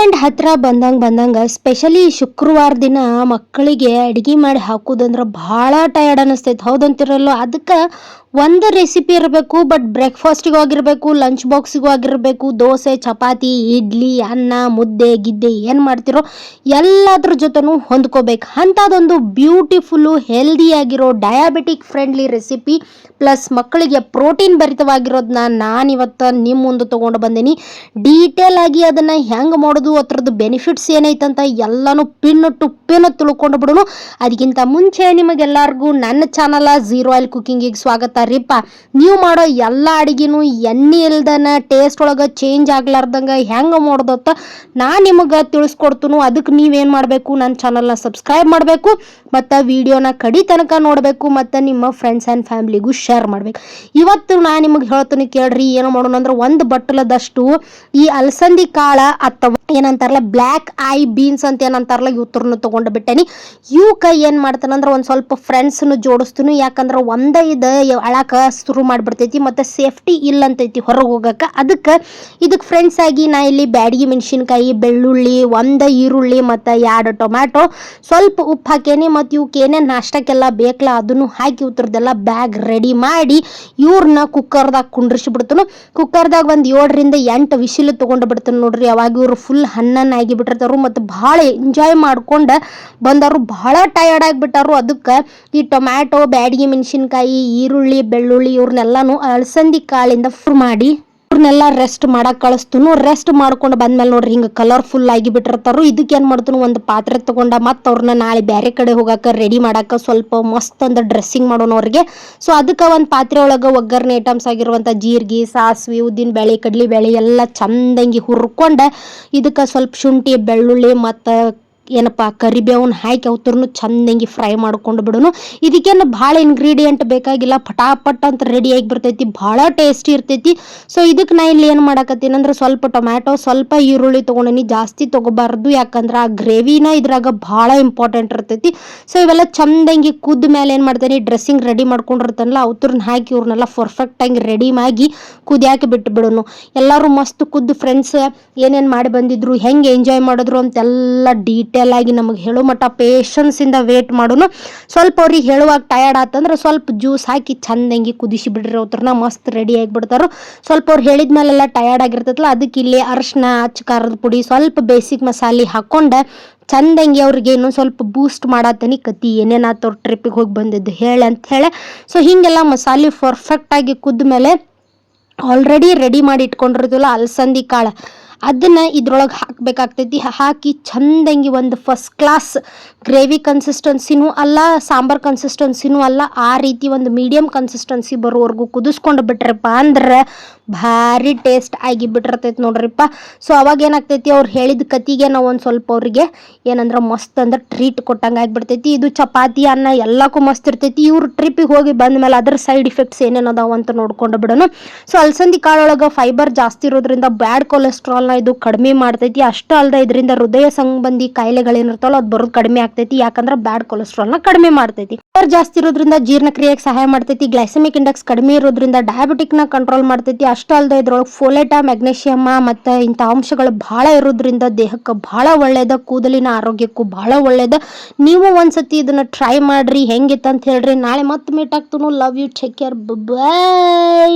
Weekend ಹತ್ರ ಬಂದಂಗೆ ಬಂದಂಗೆ ಸ್ಪೆಷಲಿ ಶುಕ್ರವಾರ ದಿನ ಮಕ್ಕಳಿಗೆ ಅಡುಗೆ ಮಾಡಿ ಹಾಕೋದಂದ್ರೆ ಭಾಳ ಟಯರ್ಡ್ ಅನ್ನಿಸ್ತೈತೆ ಹೌದಂತಿರಲ್ಲ? ಅದಕ್ಕೆ ಒಂದು ರೆಸಿಪಿ ಇರಬೇಕು ಬಟ್ ಬ್ರೇಕ್ಫಾಸ್ಟಿಗೂ ಆಗಿರಬೇಕು ಲಂಚ್ ಬಾಕ್ಸಿಗೂ ಆಗಿರಬೇಕು, ದೋಸೆ, ಚಪಾತಿ, ಇಡ್ಲಿ, ಅನ್ನ, ಮುದ್ದೆ, ಗಿದ್ದೆ ಏನು ಮಾಡ್ತಿರೋ ಎಲ್ಲದ್ರ ಜೊತೆನೂ ಹೊಂದ್ಕೋಬೇಕು. ಅಂಥದ್ದೊಂದು ಬ್ಯೂಟಿಫುಲ್ಲು ಹೆಲ್ದಿಯಾಗಿರೋ ಡಯಾಬಿಟಿಕ್ ಫ್ರೆಂಡ್ಲಿ ರೆಸಿಪಿ ಪ್ಲಸ್ ಮಕ್ಕಳಿಗೆ ಪ್ರೋಟೀನ್ ಭರಿತವಾಗಿರೋದನ್ನ ನಾನು ಇವತ್ತು ನಿಮ್ಮ ಮುಂದೆ ತೊಗೊಂಡು ಬಂದೀನಿ. ಡೀಟೇಲ್ ಆಗಿ ಅದನ್ನು ಹೆಂಗೆ ಮಾಡೋದು ಅದ್ರದ್ದು ಬೆನಿಫಿಟ್ಸ್ ಏನೈತಂತ ಎಲ್ಲನೂ ಪಿನ್ ಟು ಪಿನ್ ತಿಳ್ಕೊಂಡು ಬಿಡೋಣ. ಅದಕ್ಕಿಂತ ಮುಂಚೆ ನಿಮಗೆಲ್ಲರಿಗೂ ನನ್ನ ಚಾನಲ ಝೀರೋ ಆಯಿಲ್ ಕುಕ್ಕಿಂಗಿಗೆ ಸ್ವಾಗತ ರೀಪ್ಪ ನೀವು ಮಾಡೋ ಎಲ್ಲ ಅಡುಗೆನೂ ಎಣ್ಣೆ ಇಲ್ದನ ಟೇಸ್ಟ್ ಒಳಗೆ ಚೇಂಜ್ ಆಗ್ಲಾರ್ದಂಗೆ ಹೆಂಗೆ ಮಾಡೋದತ್ತ ನಾ ನಿಮಗೆ ತಿಳಿಸ್ಕೊಡ್ತೀನಿ. ಅದಕ್ಕೆ ನೀವೇನು ಮಾಡಬೇಕು? ನನ್ನ ಚಾನಲ್ನ ಸಬ್ಸ್ಕ್ರೈಬ್ ಮಾಡಬೇಕು. ಮತ್ತು ವಿಡಿಯೋನ ಕಡಿ ತನಕ ನೋಡಬೇಕು. ಮತ್ತು ನಿಮ್ಮ ಫ್ರೆಂಡ್ಸ್ ಆ್ಯಂಡ್ ಫ್ಯಾಮಿಲಿಗೂ ಶೇರ್ ಮಾಡಬೇಕು. ಇವತ್ತು ನಾ ನಿಮಗೆ ಹೇಳ್ತೀನಿ ಕೇಳ್ರಿ, ಏನು ಮಾಡೋಣ ಅಂದ್ರೆ ಒಂದು ಬಟ್ಟಲದಷ್ಟು ಈ ಅಲಸಂದಿ ಕಾಳ ಅಥವಾ ಏನಂತಾರಲ್ಲ ಬ್ಲ್ಯಾಕ್ ಐ ಬೀನ್ಸ್ ಅಂತ ಏನಂತಾರಲ್ಲ ಇವತ್ತರನ್ನು ತೊಗೊಂಡು ಬಿಟ್ಟೇನಿ ಇವಕ್ಕೆ ಏನು ಮಾಡ್ತಾನಂದ್ರೆ ಒಂದು ಸ್ವಲ್ಪ ಫ್ರೆಂಡ್ಸನ್ನು ಜೋಡಿಸ್ತೀನಿ, ಯಾಕಂದ್ರೆ ಒಂದೇ ಇದು ಅಳಕ ಶುರು ಮಾಡಿಬಿಡ್ತೈತಿ, ಮತ್ತು ಸೇಫ್ಟಿ ಇಲ್ಲ ಅಂತೈತಿ ಹೊರಗೆ ಹೋಗಕ್ಕೆ. ಅದಕ್ಕೆ ಇದಕ್ಕೆ ಫ್ರೆಂಡ್ಸ್ ಆಗಿ ನಾ ಇಲ್ಲಿ ಬ್ಯಾಡಗಿ ಮೆಣಸಿನ್ಕಾಯಿ, ಬೆಳ್ಳುಳ್ಳಿ, ಒಂದು ಈರುಳ್ಳಿ, ಮತ್ತು ಎರಡು ಟೊಮ್ಯಾಟೊ, ಸ್ವಲ್ಪ ಉಪ್ಪು ಹಾಕೇನಿ, ಮತ್ತು ಇವಕ್ಕೆ ಏನೇನು ನಾಷ್ಟಕ್ಕೆಲ್ಲ ಬೇಕಲ್ಲ ಅದನ್ನು ಹಾಕಿ ಉತ್ತರದೆಲ್ಲ ಬ್ಯಾಗ್ ರೆಡಿ ಮಾಡಿ ಇವ್ರನ್ನ ಕುಕ್ಕರ್ದಾಗ ಕುಂಡ್ರಿಸಿ ಬಿಡ್ತಾನು ಕುಕ್ಕರ್ದಾಗ ಒಂದು ಏಳರಿಂದ ಎಂಟು ವಿಶಿಲು ತೊಗೊಂಡು ಬಿಡ್ತಾನೆ ನೋಡ್ರಿ ಯಾವಾಗ ಇವರು ಫುಲ್ ಹಣ್ಣನ್ನು ಆಗಿ ಬಿಟ್ಟಿರ್ತಾರು ಮತ್ತು ಭಾಳ ಎಂಜಾಯ್ ಮಾಡ್ಕೊಂಡು ಬಂದವರು ಭಾಳ ಟಯರ್ಡ್ ಆಗಿಬಿಟ್ಟಾರು ಅದಕ್ಕೆ ಈ ಟೊಮ್ಯಾಟೊ ಬ್ಯಾಡಗಿ ಮೆಣಸಿನ್ಕಾಯಿ, ಈರುಳ್ಳಿ, ಬೆಳ್ಳುಳ್ಳಿ ಇವ್ರನ್ನೆಲ್ಲನೂ ಅಳಸಂದಿ ಕಾಳಿಂದ ಫ್ರೈ ಮಾಡಿ ಇವ್ರನ್ನೆಲ್ಲ ರೆಸ್ಟ್ ಮಾಡಕ್ ಕಳಿಸ್ತು ರೆಸ್ಟ್ ಮಾಡ್ಕೊಂಡು ಬಂದ್ಮೇಲೆ ನೋಡ್ರಿ ಹಿಂಗೆ ಕಲರ್ಫುಲ್ ಆಗಿ ಬಿಟ್ಟಿರ್ತಾರು ಇದಕ್ಕೆ ಏನು ಮಾಡ್ತಾನು? ಒಂದು ಪಾತ್ರೆ ತಗೊಂಡ ಮತ್ತೆ ಅವ್ರನ್ನ ನಾಳೆ ಬೇರೆ ಕಡೆ ಹೋಗಕ್ಕೆ ರೆಡಿ ಮಾಡಕ್ಕೆ ಸ್ವಲ್ಪ ಮಸ್ತ್ ಅಂದ್ರೆ ಡ್ರೆಸ್ಸಿಂಗ್ ಮಾಡೋಣ ಅವ್ರಿಗೆ. ಸೊ ಅದಕ್ಕೆ ಒಂದು ಪಾತ್ರೆ ಒಳಗೆ ಒಗ್ಗರಣೆ ಐಟಮ್ಸ್ ಆಗಿರುವಂಥ ಜೀರಿಗೆ, ಸಾಸಿವೆ, ಉದ್ದಿನ ಬೇಳೆ ಕಡ್ಲಿ ಬೇಳೆ ಎಲ್ಲ ಚಂದಂಗಿ ಹುರ್ಕೊಂಡು ಇದಕ್ಕೆ ಸ್ವಲ್ಪ ಶುಂಠಿ, ಬೆಳ್ಳುಳ್ಳಿ ಮತ್ತು ಏನಪ್ಪ ಕರಿಬೇವನ್ನ ಹಾಕಿ ಅವತ್ತರ್ನು ಚಂದಂಗಿ ಫ್ರೈ ಮಾಡ್ಕೊಂಡು ಬಿಡೋನು. ಇದಕ್ಕೇನು ಭಾಳ ಇಂಗ್ರೀಡಿಯೆಂಟ್ ಬೇಕಾಗಿಲ್ಲ, ಪಟಾಪಟ್ ಅಂತ ರೆಡಿ ಆಗಿ ಬರ್ತೈತಿ, ಭಾಳ ಟೇಸ್ಟಿ ಇರ್ತೈತಿ. ಸೊ ಇದಕ್ಕೆ ನಾ ಇಲ್ಲಿ ಏನು ಮಾಡಾಕತ್ತೀನಿ ಅಂದ್ರೆ ಸ್ವಲ್ಪ ಟೊಮ್ಯಾಟೊ ಸ್ವಲ್ಪ ಈರುಳ್ಳಿ ತೊಗೊಂಡಿನಿ, ಜಾಸ್ತಿ ತೊಗೋಬಾರ್ದು. ಯಾಕಂದ್ರೆ ಆ ಗ್ರೇವಿನ ಇದ್ರಾಗ ಭಾಳ ಇಂಪಾರ್ಟೆಂಟ್ ಇರ್ತೈತಿ. ಸೊ ಇವೆಲ್ಲ ಚಂದಂಗಿ ಕುದ್ದ ಮೇಲೆ ಏನು ಮಾಡ್ತೀನಿ ಡ್ರೆಸ್ಸಿಂಗ್ ರೆಡಿ ಮಾಡ್ಕೊಂಡಿರ್ತಾನಲ್ಲ ಅವ್ರನ್ನ ಹಾಕಿ ಇವ್ರನ್ನೆಲ್ಲ ಪರ್ಫೆಕ್ಟಾಗಿ ರೆಡಿ ಮಾಡಿ ಕುದಿಯಾಕೆ ಬಿಟ್ಟು ಬಿಡೋನು. ಎಲ್ಲರೂ ಮಸ್ತ್ ಕುದ್ದು ಫ್ರೆಂಡ್ಸ್ ಏನೇನು ಮಾಡಿ ಬಂದಿದ್ರು, ಹೆಂಗೆ ಎಂಜಾಯ್ ಮಾಡಿದ್ರು ಅಂತೆಲ್ಲ ಡೀಟೇಲ್ ಆಗಿ ನಮಗೆ ಹೇಳೋ ಮಟ್ಟ ಪೇಷನ್ಸಿಂದ ವೇಟ್ ಮಾಡೋನು. ಸ್ವಲ್ಪ ಅವ್ರಿಗೆ ಹೇಳುವಾಗ ಟಯರ್ಡ್ ಆತಂದ್ರೆ ಸ್ವಲ್ಪ ಜ್ಯೂಸ್ ಹಾಕಿ ಚಂದಂಗಿ ಕುದಿಸಿ ಬಿಡ್ರಿ ಅವ್ರನ್ನ, ಮಸ್ತ್ ರೆಡಿ ಆಗಿಬಿಡ್ತಾರೋ. ಸ್ವಲ್ಪ ಅವ್ರು ಹೇಳಿದ್ಮೇಲೆಲ್ಲ ಟಯರ್ಡ್ ಆಗಿರ್ತೈತಲ್ಲ, ಅದಕ್ಕೆ ಇಲ್ಲಿ ಅರ್ಶಿನ ಅಚ್ಚಕಾರದ ಪುಡಿ ಸ್ವಲ್ಪ ಬೇಸಿಕ್ ಮಸಾಲೆ ಹಾಕ್ಕೊಂಡು ಚಂದಂಗಿ ಅವ್ರಿಗೆ ಇನ್ನೊಂದು ಸ್ವಲ್ಪ ಬೂಸ್ಟ್ ಮಾಡತ್ತನಿ ಕತಿ ಏನೇನಾಯ್ತು ಅವ್ರ ಟ್ರಿಪ್ಪಿಗೆ ಹೋಗಿ ಬಂದಿದ್ದು ಹೇಳಿ ಅಂತ ಹೇಳಿ. ಸೊ ಹೀಗೆಲ್ಲ ಮಸಾಲೆ ಪರ್ಫೆಕ್ಟಾಗಿ ಕುದ್ದ ಮೇಲೆ ಆಲ್ರೆಡಿ ರೆಡಿ ಮಾಡಿ ಇಟ್ಕೊಂಡಿರ್ತೀವಲ್ಲ, ಅಲಸಂದಿ ಕಾಳು. ಅದನ್ನು ಇದ್ರೊಳಗೆ ಹಾಕಬೇಕಾಗ್ತೈತಿ. ಹಾಕಿ ಚಂದಂಗಿ ಒಂದು ಫಸ್ಟ್ ಕ್ಲಾಸ್ ಗ್ರೇವಿ ಕನ್ಸಿಸ್ಟೆನ್ಸಿನೂ ಅಲ್ಲ, ಸಾಂಬಾರ್ ಕನ್ಸಿಸ್ಟೆನ್ಸಿನೂ ಅಲ್ಲ, ಆ ರೀತಿ ಒಂದು ಮೀಡಿಯಮ್ ಕನ್ಸಿಸ್ಟೆನ್ಸಿ ಬರೋವರೆಗೂ ಕುದಿಸ್ಕೊಂಡು ಬಿಟ್ರಪ್ಪ ಅಂದ್ರೆ ಭಾರಿ ಟೇಸ್ಟ್ ಆಗಿ ಬಿಟ್ಟಿರ್ತೈತಿ ನೋಡ್ರಿಪ್ಪ. ಸೊ ಅವಾಗ ಏನಾಗ್ತೈತಿ ಅವ್ರು ಹೇಳಿದ ಕತಿಗೆ ನಾವು ಒಂದು ಸ್ವಲ್ಪ ಅವರಿಗೆ ಏನಂದ್ರೆ ಮಸ್ತ್ ಅಂದ್ರೆ ಟ್ರೀಟ್ ಕೊಟ್ಟಂಗೆ ಆಗಿಬಿಡ್ತೈತಿ. ಇದು ಚಪಾತಿ, ಅನ್ನ ಎಲ್ಲಕ್ಕೂ ಮಸ್ತ್ ಇರ್ತೈತಿ. ಇವ್ರು ಟ್ರಿಪ್ಪಿಗೆ ಹೋಗಿ ಬಂದ ಮೇಲೆ ಅದ್ರ ಸೈಡ್ ಇಫೆಕ್ಟ್ಸ್ ಏನೇನು ಅದಾವ ಅಂತ ನೋಡ್ಕೊಂಡು ಬಿಡೋಣ. ಸೊ ಅಲಸಂದಿ ಕಾಳೊಳಗೆ ಫೈಬರ್ ಜಾಸ್ತಿ ಇರೋದ್ರಿಂದ ಬ್ಯಾಡ್ ಇದು ಕಡಿಮೆ ಮಾಡ್ತೈತಿ. ಅಷ್ಟು ಅಲ್ಲದೆ ಇದರಿಂದ ಹೃದಯ ಸಂಬಂಧಿ ಕಾಯಿಲೆಗಳೇನಿರ್ತಾವಲ್ಲ, ಅದು ಬರೋದು ಕಡಿಮೆ ಆಗ್ತೈತಿ. ಯಾಕಂದ್ರೆ ಬ್ಯಾಡ್ ಕೊಲೆಸ್ಟ್ರಾಲ್ನ ಕಡಿಮೆ ಮಾಡ್ತೈತಿ. ಶುಗರ್ ಜಾಸ್ತಿ ಇರೋದ್ರಿಂದ ಜೀರ್ಣಕ್ರಿಯೆಗೆ ಸಹಾಯ ಮಾಡ್ತೈತಿ. ಗ್ಲೈಸಮಿಕ್ ಇಂಡೆಕ್ಸ್ ಕಡಿಮೆ ಇರೋದ್ರಿಂದ ಡಯಾಬಿಟಿಕ್ನ ಕಂಟ್ರೋಲ್ ಮಾಡ್ತೈತಿ. ಅಷ್ಟು ಅಲ್ಲದೆ ಇದ್ರೊಳಗೆ ಫೋಲೆಟ ಮೆಗ್ನೇಷಿಯಮ್ ಮತ್ತು ಇಂಥ ಅಂಶಗಳು ಭಾಳ ಇರೋದ್ರಿಂದ ದೇಹಕ್ಕೆ ಭಾಳ ಒಳ್ಳೇದ, ಕೂದಲಿನ ಆರೋಗ್ಯಕ್ಕೂ ಭಾಳ ಒಳ್ಳೇದ. ನೀವು ಒಂದ್ಸತಿ ಇದನ್ನ ಟ್ರೈ ಮಾಡ್ರಿ, ಹೆಂಗಿತ್ತಂತ ಹೇಳ್ರಿ. ನಾಳೆ ಮತ್ತೆ meet ಆಗ್ತನು love you take care bye